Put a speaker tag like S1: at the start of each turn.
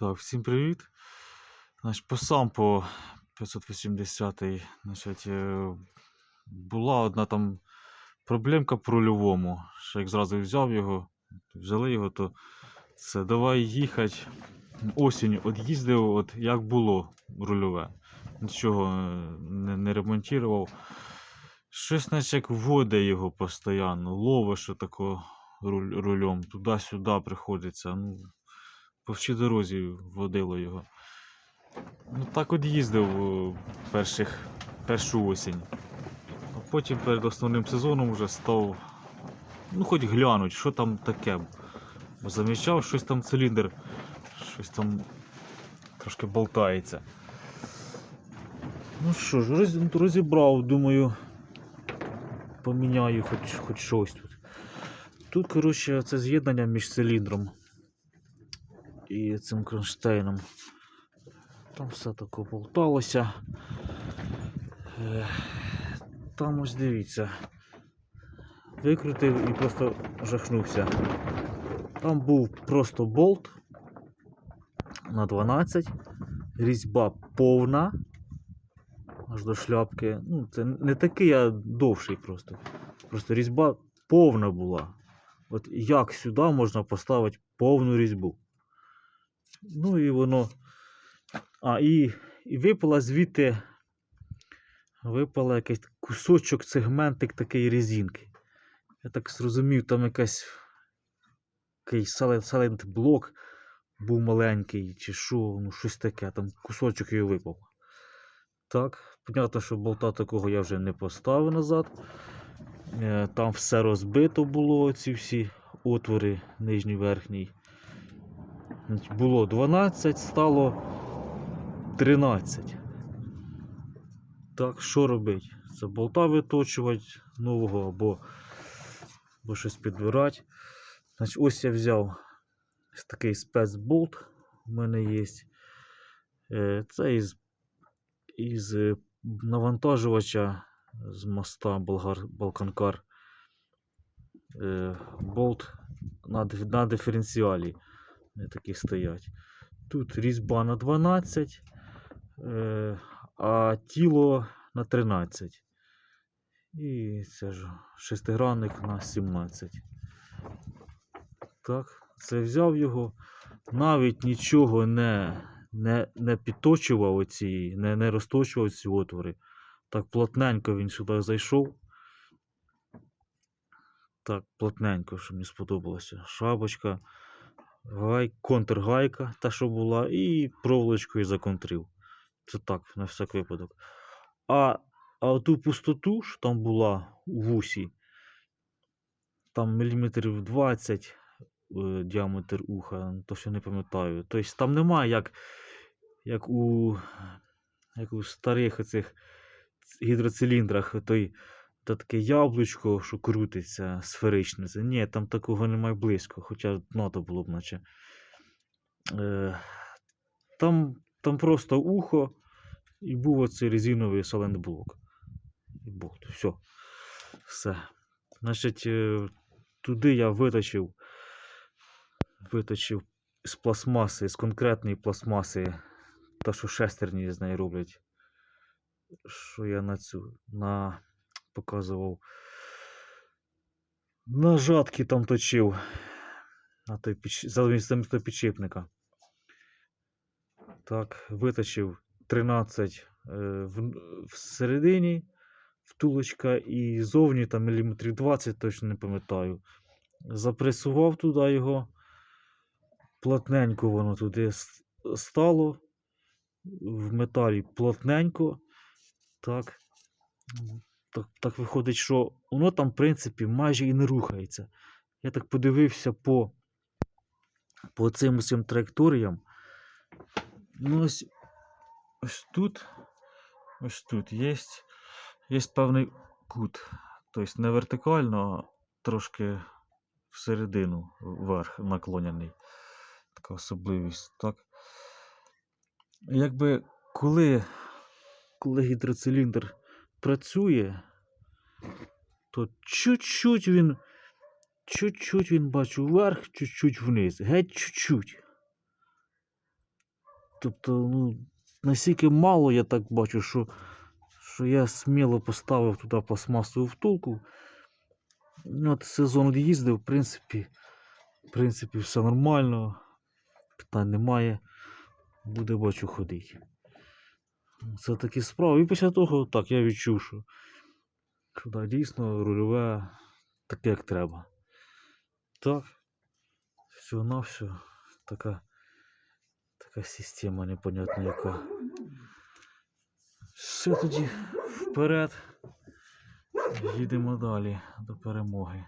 S1: Так, всім привіт. Значить, по сам по 580 значить, е, була одна там проблемка по рульовому. Що як зразу взяв його, взяли його, то це давай їхати. Осінь от їздив, от як було рульове. Нічого е, не, не ремонтував. Щось наче як воде його постійно, ловиш що тако руль, рулем, туди-сюди приходиться. Ну, по всій дорозі водило його. Ну так от їздив перших, першу осінь. А потім перед основним сезоном вже став. Ну, хоч глянуть, що там таке. Бо замічав, щось там циліндр, щось там трошки болтається. Ну що ж, роз- розібрав, думаю, поміняю хоч, хоч щось тут. Тут, коротше, це з'єднання між циліндром і цим кронштейном. Там все таке болталося. Там ось дивіться. Викрутив і просто жахнувся. Там був просто болт на 12, різьба повна. Аж до шляпки. Ну, це не такий, а довший просто. Просто різьба повна була. От як сюди можна поставити повну різьбу? Ну і воно. А, і, і випала звідти. Випала якийсь кусочок, сегментик такої резинки. Я так зрозумів, там якийсь silent блок був маленький, чи що, ну щось таке, там кусочок його випав. Так, понятно, що болта такого я вже не поставив назад. Е, Там все розбито було, ці всі отвори нижній верхній. Було 12, стало 13. Так, що робити? Це болта виточувати нового або, або щось підбирати. Значить, ось я взяв такий спецболт. У мене є. Е, Це із, із е, навантажувача з моста Болгар, Балканкар. Е, Болт на, на диференціалі. Вони такі стоять. Тут різьба на 12, е, а тіло на 13. І це ж шестигранник на 17. Так, це взяв його. Навіть нічого не, не, не підточував оці, не, не розточував ці отвори. Так плотненько він сюди зайшов. Так, плотненько, що мені сподобалося. Шапочка, гай, контргайка, та що була, і проволочкою законтрив. Це так, на всяк випадок. А, а ту пустоту, що там була у вусі, там міліметрів 20 е, діаметр уха, то що не пам'ятаю. Тобто там немає як, як у, як у старих оцих гідроциліндрах, той та таке яблучко, що крутиться сферичне. Ні, там такого немає близько, хоча надо було б наче. Е, там, там просто ухо і був оцей резиновий салендблок. І болт. Все. Все. Значить, е, туди я виточив, виточив з пластмаси, з конкретної пластмаси, та що шестерні з неї роблять. Що я на цю на показував. На жатки там точив. На той піч... замість того підшипника. Так, виточив 13 е, в... всередині втулочка і зовні там міліметрів 20, точно не пам'ятаю. Запресував туди його. Плотненько воно туди стало. В металі плотненько. Так. Так, так виходить, що воно там, в принципі, майже і не рухається. Я так подивився по, по цим усім траєкторіям. Ну, ось, ось тут, ось тут є, є певний кут. Тобто не вертикально, а трошки всередину вверх наклоняний. Така особливість. Так? Якби коли, коли гідроциліндр працює, то чуть-чуть він, чуть-чуть він бачу вверх, чуть-чуть вниз, геть чуть-чуть. Тобто, ну, настільки мало я так бачу, що, що я сміло поставив туди пластмасову втулку. Ну, от сезон їздив, в принципі, в принципі, все нормально, питань немає. Буде бачу ходити. Це такі справи. І після того так я відчув, що, що да, дійсно рульове таке, як треба. Так, все на все. Така, така система непонятна яка. Все тоді вперед. Їдемо далі до перемоги.